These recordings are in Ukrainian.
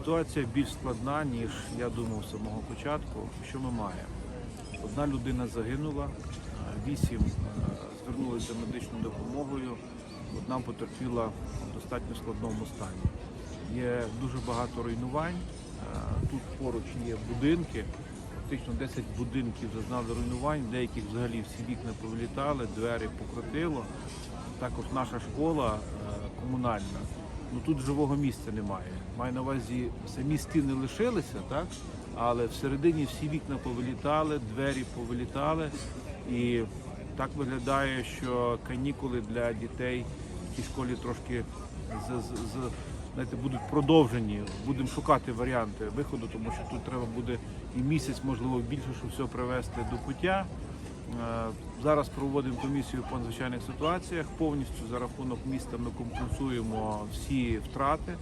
Ситуація більш складна, ніж я думав з самого початку. Що ми маємо? Одна людина загинула, вісім е, звернулися медичною допомогою, одна потерпіла в достатньо складному стані. Є дуже багато руйнувань. Е, Тут поруч є будинки. Фактично 10 будинків зазнали руйнувань, деяких взагалі всі вікна повилітали, двері покрутило. Також наша школа е, комунальна. Ну тут живого місця немає. Маю на увазі, самі стіни лишилися, так? але всередині всі вікна повилітали, двері повилітали. І так виглядає, що канікули для дітей в цій школі трошки з, з, з, знаєте, будуть продовжені. Будемо шукати варіанти виходу, тому що тут треба буде і місяць, можливо, більше, щоб все привести до пуття. Е, Зараз проводимо комісію по надзвичайних ситуаціях. Повністю за рахунок міста ми компенсуємо всі втрати.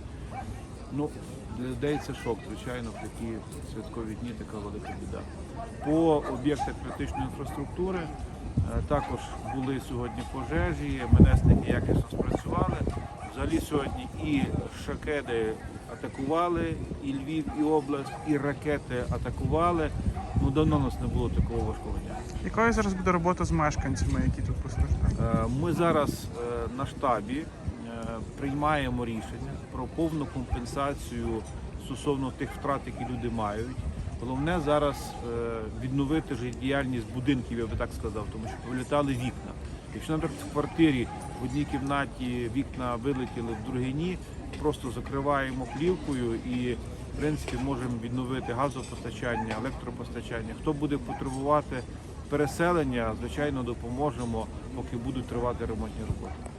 Ну, для людей це шок, звичайно, в такі святкові дні така велика біда. По об'єктах критичної інфраструктури е, також були сьогодні пожежі, МНСники якісно спрацювали. Взагалі сьогодні і шакеди атакували, і Львів, і область, і ракети атакували. Ну давно у нас не було такого важкого дня. Якою зараз буде робота з мешканцями, які тут постраждали? Е, Ми зараз е, на штабі е, приймаємо рішення про повну компенсацію стосовно тих втрат, які люди мають. Головне зараз е, відновити життєдіяльність будинків, я би так сказав, тому що повилітали вікна. Якщо, наприклад, в квартирі в одній кімнаті вікна вилетіли, в другій ні, просто закриваємо плівкою і принципі можемо відновити газопостачання, електропостачання. Хто буде потребувати переселення, звичайно, допоможемо, поки будуть тривати ремонтні роботи.